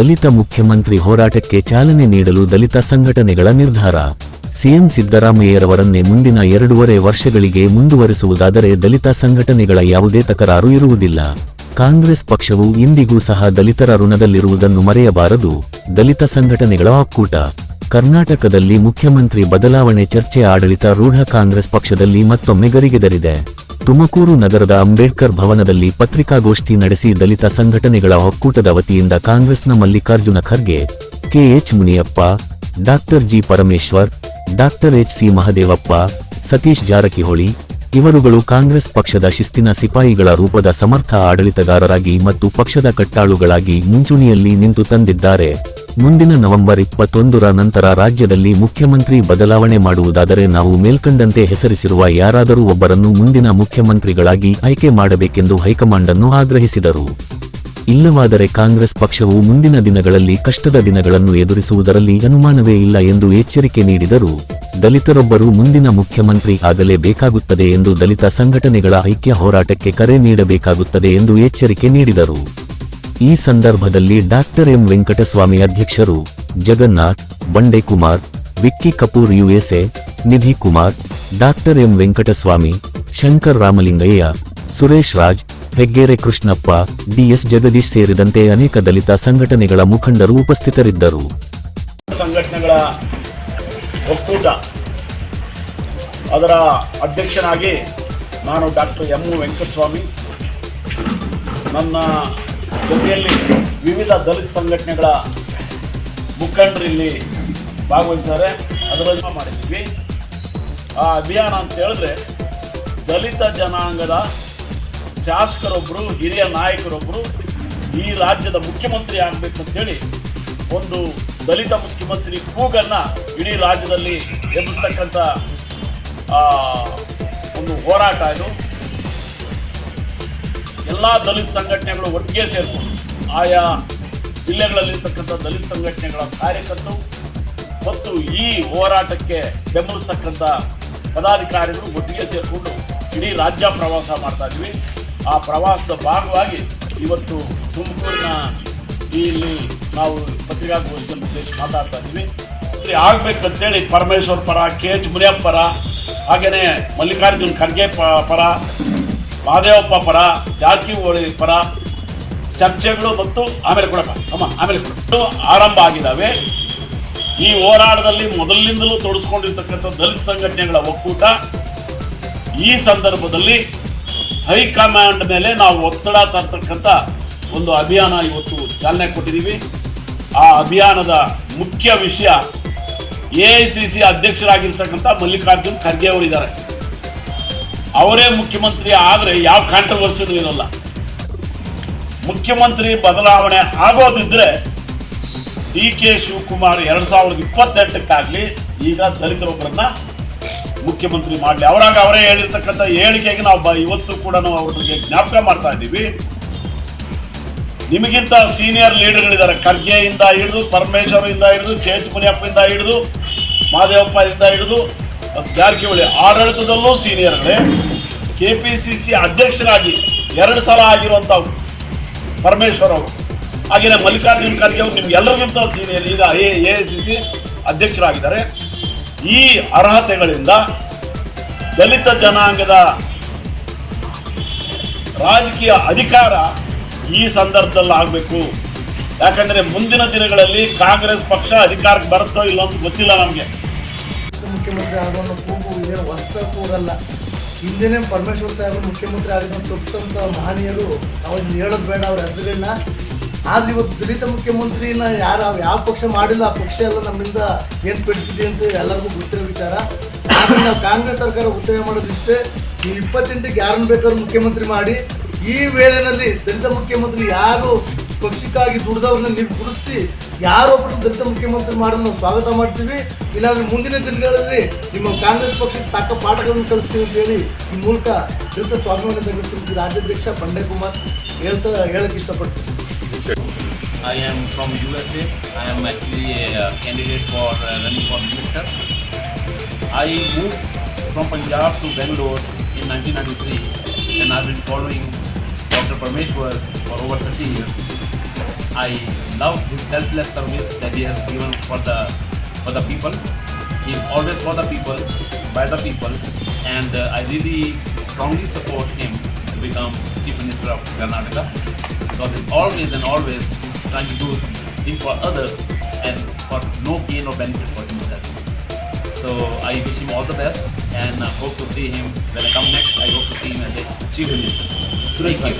ದಲಿತ ಮುಖ್ಯಮಂತ್ರಿ ಹೋರಾಟಕ್ಕೆ ಚಾಲನೆ ನೀಡಲು ದಲಿತ ಸಂಘಟನೆಗಳ ನಿರ್ಧಾರ. ಸಿಎಂ ಸಿದ್ದರಾಮಯ್ಯರವರನ್ನೇ ಮುಂದಿನ ಎರಡೂವರೆ ವರ್ಷಗಳಿಗೆ ಮುಂದುವರಿಸುವುದಾದರೆ ದಲಿತ ಸಂಘಟನೆಗಳ ಯಾವುದೇ ತಕರಾರು ಇರುವುದಿಲ್ಲ. ಕಾಂಗ್ರೆಸ್ ಪಕ್ಷವು ಇಂದಿಗೂ ಸಹ ದಲಿತರ ಋಣದಲ್ಲಿರುವುದನ್ನು ಮರೆಯಬಾರದು. ದಲಿತ ಸಂಘಟನೆಗಳ ಒಕ್ಕೂಟ. ಕರ್ನಾಟಕದಲ್ಲಿ ಮುಖ್ಯಮಂತ್ರಿ ಬದಲಾವಣೆ ಚರ್ಚೆ ಆಡಳಿತ ರೂಢ ಕಾಂಗ್ರೆಸ್ ಪಕ್ಷದಲ್ಲಿ ಮತ್ತೊಮ್ಮೆ ಗರಿಗೆದರಿದೆ. ತುಮಕೂರು ನಗರದ ಅಂಬೇಡ್ಕರ್ ಭವನದಲ್ಲಿ ಪತ್ರಿಕಾಗೋಷ್ಠಿ ನಡೆಸಿ ದಲಿತ ಸಂಘಟನೆಗಳ ಒಕ್ಕೂಟದ ವತಿಯಿಂದ ಕಾಂಗ್ರೆಸ್ನ Mallikarjuna Kharge, K H Muniyappa, doctor G Parameshwar, doctor H C Mahadevappa, Satish Jarkiholi ಇವರುಗಳು ಕಾಂಗ್ರೆಸ್ ಪಕ್ಷದ ಶಿಸ್ತಿನ ಸಿಪಾಯಿಗಳ ರೂಪದ ಸಮರ್ಥ ಆಡಳಿತಗಾರರಾಗಿ ಮತ್ತು ಪಕ್ಷದ ಕಟ್ಟಾಳುಗಳಾಗಿ ಮುಂಚೂಣಿಯಲ್ಲಿ ನಿಂತು ತಂದಿದ್ದಾರೆ. ಮುಂದಿನ ನವೆಂಬರ್ ಇಪ್ಪತ್ತೊಂದರ ನಂತರ ರಾಜ್ಯದಲ್ಲಿ ಮುಖ್ಯಮಂತ್ರಿ ಬದಲಾವಣೆ ಮಾಡುವುದಾದರೆ ನಾವು ಮೇಲ್ಕಂಡಂತೆ ಹೆಸರಿಸಿರುವ ಯಾರಾದರೂ ಒಬ್ಬರನ್ನು ಮುಂದಿನ ಮುಖ್ಯಮಂತ್ರಿಗಳಾಗಿ ಆಯ್ಕೆ ಮಾಡಬೇಕೆಂದು ಹೈಕಮಾಂಡ್ ಅನ್ನು ಆಗ್ರಹಿಸಿದರು. ಇಲ್ಲವಾದರೆ ಕಾಂಗ್ರೆಸ್ ಪಕ್ಷವು ಮುಂದಿನ ದಿನಗಳಲ್ಲಿ ಕಷ್ಟದ ದಿನಗಳನ್ನು ಎದುರಿಸುವುದರಲ್ಲಿ ಅನುಮಾನವೇ ಇಲ್ಲ ಎಂದು ಎಚ್ಚರಿಕೆ ನೀಡಿದರು. ದಲಿತರೊಬ್ಬರು ಮುಂದಿನ ಮುಖ್ಯಮಂತ್ರಿ ಆಗಲೇಬೇಕಾಗುತ್ತದೆ ಎಂದು ದಲಿತ ಸಂಘಟನೆಗಳ ಐಕ್ಯ ಹೋರಾಟಕ್ಕೆ ಕರೆ ನೀಡಬೇಕಾಗುತ್ತದೆ ಎಂದು ಎಚ್ಚರಿಕೆ ನೀಡಿದರು. ಈ ಸಂದರ್ಭದಲ್ಲಿ ಡಾಕ್ಟರ್ ಎಂ ವೆಂಕಟಸ್ವಾಮಿ ಅಧ್ಯಕ್ಷರು Jagannath, Bandekumar, Vicky Kapoor USA, Nidhi Kumar, doctor M Venkataswamy, Shankar Ramalingaiah, Suresh Raj, Heggere Krishnappa, D S Jagadish ಸೇರಿದಂತೆ ಅನೇಕ ದಲಿತ ಸಂಘಟನೆಗಳ ಮುಖಂಡರು ಉಪಸ್ಥಿತರಿದ್ದರು. ಸಂಘಟನೆಗಳ ಒಕ್ಕೂಟ ಅದರ ಅಧ್ಯಕ್ಷನಾಗಿ ನಾನು ಡಾಕ್ಟರ್ ಎಂ ವೆಂಕಟಸ್ವಾಮಿ, ನನ್ನ ಜೊತೆಯಲ್ಲಿ ವಿವಿಧ ದಲಿತ ಸಂಘಟನೆಗಳ ಮುಖಂಡರು ಇಲ್ಲಿ ಭಾಗವಹಿಸ್ತಾರೆ ಅದರಲ್ಲಿ ಮಾಡಿದ್ವಿ ಆ ಅಭಿಯಾನ ಅಂತ ಹೇಳಿದ್ರೆ ದಲಿತ ಜನಾಂಗದ ಶಾಸಕರೊಬ್ಬರು ಹಿರಿಯ ನಾಯಕರೊಬ್ಬರು ಈ ರಾಜ್ಯದ ಮುಖ್ಯಮಂತ್ರಿ ಆಗಬೇಕು ಅಂತೇಳಿ ಒಂದು ದಲಿತ ಮುಖ್ಯಮಂತ್ರಿ ಕೂಗನ್ನು ಇಡೀ ರಾಜ್ಯದಲ್ಲಿ ಎದುರ್ತಕ್ಕಂಥ ಒಂದು ಹೋರಾಟ ಇದು. ಎಲ್ಲ ದಲಿತ ಸಂಘಟನೆಗಳು ಒಟ್ಟಿಗೆ ಸೇರಿಕೊಂಡು ಆಯಾ ಜಿಲ್ಲೆಗಳಲ್ಲಿರ್ತಕ್ಕಂಥ ದಲಿತ ಸಂಘಟನೆಗಳ ಕಾರ್ಯಕರ್ತರು ಮತ್ತು ಈ ಹೋರಾಟಕ್ಕೆ ಬೆಂಬಲಿಸ್ತಕ್ಕಂಥ ಪದಾಧಿಕಾರಿಗಳು ಒಟ್ಟಿಗೆ ಸೇರಿಕೊಂಡು ಇಡೀ ರಾಜ್ಯ ಪ್ರವಾಸ ಮಾಡ್ತಾ ಇದ್ವಿ. ಆ ಪ್ರವಾಸದ ಭಾಗವಾಗಿ ಇವತ್ತು ತುಮಕೂರಿನ ಇಲ್ಲಿ ನಾವು ಪತ್ರಿಕಾಗೋಷ್ಠಿಯನ್ನು ಮಾತಾಡ್ತಾ ಇದ್ವಿ. ಆಗಬೇಕಂತೇಳಿ ಪರಮೇಶ್ವರ್ ಪರ, ಕೆ ಎಚ್ ಮುನಿಯಪ್ಪ ಪರ ಹಾಗೆಯೇ ಮಲ್ಲಿಕಾರ್ಜುನ್ ಖರ್ಗೆ ಪರ ಮಹದೇವಪ್ಪ ಪರ, ಜಾರಕಿಹೊಳಿ ಪರ ಚರ್ಚೆಗಳು ಮತ್ತು ಆಮೇಲೆ ಕೊಡಪ್ಪ ಅಮ್ಮ, ಆಮೇಲೆ ಕೊಟ್ಟು ಆರಂಭ ಆಗಿದ್ದಾವೆ. ಈ ಹೋರಾಟದಲ್ಲಿ ಮೊದಲಿನಿಂದಲೂ ತೊಡಸ್ಕೊಂಡಿರ್ತಕ್ಕಂಥ ದಲಿತ ಸಂಘಟನೆಗಳ ಒಕ್ಕೂಟ. ಈ ಸಂದರ್ಭದಲ್ಲಿ ಹೈಕಮಾಂಡ್ ಮೇಲೆ ನಾವು ಒತ್ತಡ ತರ್ತಕ್ಕಂಥ ಒಂದು ಅಭಿಯಾನ ಇವತ್ತು ಚಾಲನೆ ಕೊಟ್ಟಿದ್ದೀವಿ. ಆ ಅಭಿಯಾನದ ಮುಖ್ಯ ವಿಷಯ ಎ ಐ ಸಿ ಸಿ ಅಧ್ಯಕ್ಷರಾಗಿರ್ತಕ್ಕಂಥ ಮಲ್ಲಿಕಾರ್ಜುನ್ ಖರ್ಗೆ ಅವರಿದ್ದಾರೆ. ಅವರೇ ಮುಖ್ಯಮಂತ್ರಿ ಆದರೆ ಯಾವ ಕಾಂಟ್ರವರ್ಸಿನೂ ಇರಲ್ಲ. ಮುಖ್ಯಮಂತ್ರಿ ಬದಲಾವಣೆ ಆಗೋದಿದ್ರೆ ಡಿ ಕೆ ಶಿವಕುಮಾರ್ ಎರಡ್ ಸಾವಿರದ ಇಪ್ಪತ್ತೆಂಟಕ್ಕಾಗಲಿ ಈಗ ದಲಿತರೊಬ್ಬರನ್ನ ಮುಖ್ಯಮಂತ್ರಿ ಮಾಡಲಿ. ಅವರಾಗ ಅವರೇ ಹೇಳಿರ್ತಕ್ಕಂಥ ಹೇಳಿಕೆಗೆ ನಾವು ಇವತ್ತು ಕೂಡ ನಾವು ಅವ್ರಿಗೆ ಜ್ಞಾಪಕ ಮಾಡ್ತಾ ಇದ್ದೀವಿ. ನಿಮಗಿಂತ ಸೀನಿಯರ್ ಲೀಡರ್ಗಳಿದ್ದಾರೆ. ಖರ್ಗೆಯಿಂದ ಹಿಡಿದು ಪರಮೇಶ್ವರಿಂದ ಹಿಡಿದು ಕೆ ಎಚ್ ಮುನಿಯಪ್ಪಯಿಂದ ಹಿಡಿದು, ಮಾದೇವಪ್ಪ ಇಂದ ಹಿಡಿದು ಜಾರಕಿಹೊಳಿ ಆಡಳಿತದಲ್ಲೂ ಸೀನಿಯರ್ಗಳೇ ಕೆ ಪಿ ಸಿ ಸಿ ಅಧ್ಯಕ್ಷರಾಗಿ ಎರಡು ಸಲ ಆಗಿರುವಂಥ ಪರಮೇಶ್ವರ್ ಅವರು. ಹಾಗೆಯೇ ಮಲ್ಲಿಕಾರ್ಜುನ್ ಖರ್ಗೆ ಅವರು ನಿಮ್ಗೆಲ್ಲರಿಗಿಂತ ಸೀನಿಯರ್ ಈಗ ಎ ಎ ಸಿ ಸಿ ಅಧ್ಯಕ್ಷರಾಗಿದ್ದಾರೆ. ಈ ಅರ್ಹತೆಗಳಿಂದ ದಲಿತ ಜನಾಂಗದ ರಾಜಕೀಯ ಅಧಿಕಾರ ಈ ಸಂದರ್ಭದಲ್ಲಿ ಆಗಬೇಕು. ಯಾಕಂದರೆ ಮುಂದಿನ ದಿನಗಳಲ್ಲಿ ಕಾಂಗ್ರೆಸ್ ಪಕ್ಷ ಅಧಿಕಾರಕ್ಕೆ ಬರುತ್ತೋ ಇಲ್ಲೋ ಅಂತ ಗೊತ್ತಿಲ್ಲ ನಮಗೆ. ಮುಖ್ಯಮಂತ್ರಿ ಆಗೋಣ ಕೂಗು ಇದೇನು ಹೊಸ ಕೂಗಲ್ಲ ಹಿಂದೆನೇ ಪರಮೇಶ್ವರ್ ಸಾಹೇಬರು ಮುಖ್ಯಮಂತ್ರಿ ಆಗಿದ್ದು ತಪ್ಪಿಸಂತ ಮಹನೀಯರು ಅವ್ರನ್ನ ಹೇಳೋದು ಬೇಡ, ಅವ್ರ ಹೆಸರುಗಳನ್ನ ಆದ್ರೆ ಇವತ್ತು ದಲಿತ ಮುಖ್ಯಮಂತ್ರಿನ ಯಾರು ಯಾವ ಪಕ್ಷ ಮಾಡಿಲ್ಲ, ಆ ಪಕ್ಷ ಎಲ್ಲ ನಮ್ಮಿಂದ ಏನು ಪಡಿಸಿದೆ ಅಂತ ಎಲ್ಲರಿಗೂ ಗೊತ್ತಿರೋ ವಿಚಾರ. ಆದ್ರೆ ನಾವು ಕಾಂಗ್ರೆಸ್ ಸರ್ಕಾರ ಉತ್ತಮ ಮಾಡೋದಿಷ್ಟೇ ಈ ಇಪ್ಪತ್ತೆಂಟಕ್ಕೆ ಯಾರನ್ನು ಬೇಕಾದ್ರೂ ಮುಖ್ಯಮಂತ್ರಿ ಮಾಡಿ. ಈ ವೇಳೆನಲ್ಲಿ ದಲಿತ ಮುಖ್ಯಮಂತ್ರಿ ಯಾರು ಪಕ್ಷಕ್ಕಾಗಿ ದುಡ್ದವ್ರನ್ನ ನೀವು ಗುರುತಿಸಿ ಯಾರೊಬ್ಬರು ದಲಿತ ಮುಖ್ಯಮಂತ್ರಿ ಮಾಡೋದು ನಾವು ಸ್ವಾಗತ ಮಾಡ್ತೀವಿ ಇಲ್ಲಾಂದ್ರೆ ಮುಂದಿನ ದಿನಗಳಲ್ಲಿ ನಿಮ್ಮ ಕಾಂಗ್ರೆಸ್ ಪಕ್ಷಕ್ಕೆ ತಕ್ಕ ಪಾಠಗಳನ್ನು ಕಲಿಸ್ತೀವಿ ಅಂತ ಹೇಳಿ ಈ ಮೂಲಕ ದಲಿತ ಸ್ವಾಭಿಮಾನ ಸಂಘಟಿಸಿದ ರಾಜ್ಯಾಧ್ಯಕ್ಷ ಬಂಡೆ ಕುಮಾರ್ ಹೇಳ್ತಾ ಹೇಳಕ್ಕೆ ಇಷ್ಟಪಡ್ತೀನಿ I am from USA. I am actually a uh, candidate for uh, running for minister. I moved from Punjab to Bangalore in 1993 and I've been following Dr. Parmeshwar for over 30 years. I love his selfless service that he has given for the for the people. He is always for the people, by the people, and uh, I really strongly support him to become Chief Minister of Karnataka because he's always and always trying to do things for others and for no gain or benefit for himself. So I wish him all the best and uh, hope to see him when I come next. I hope to see him as a chief minister. Thank you.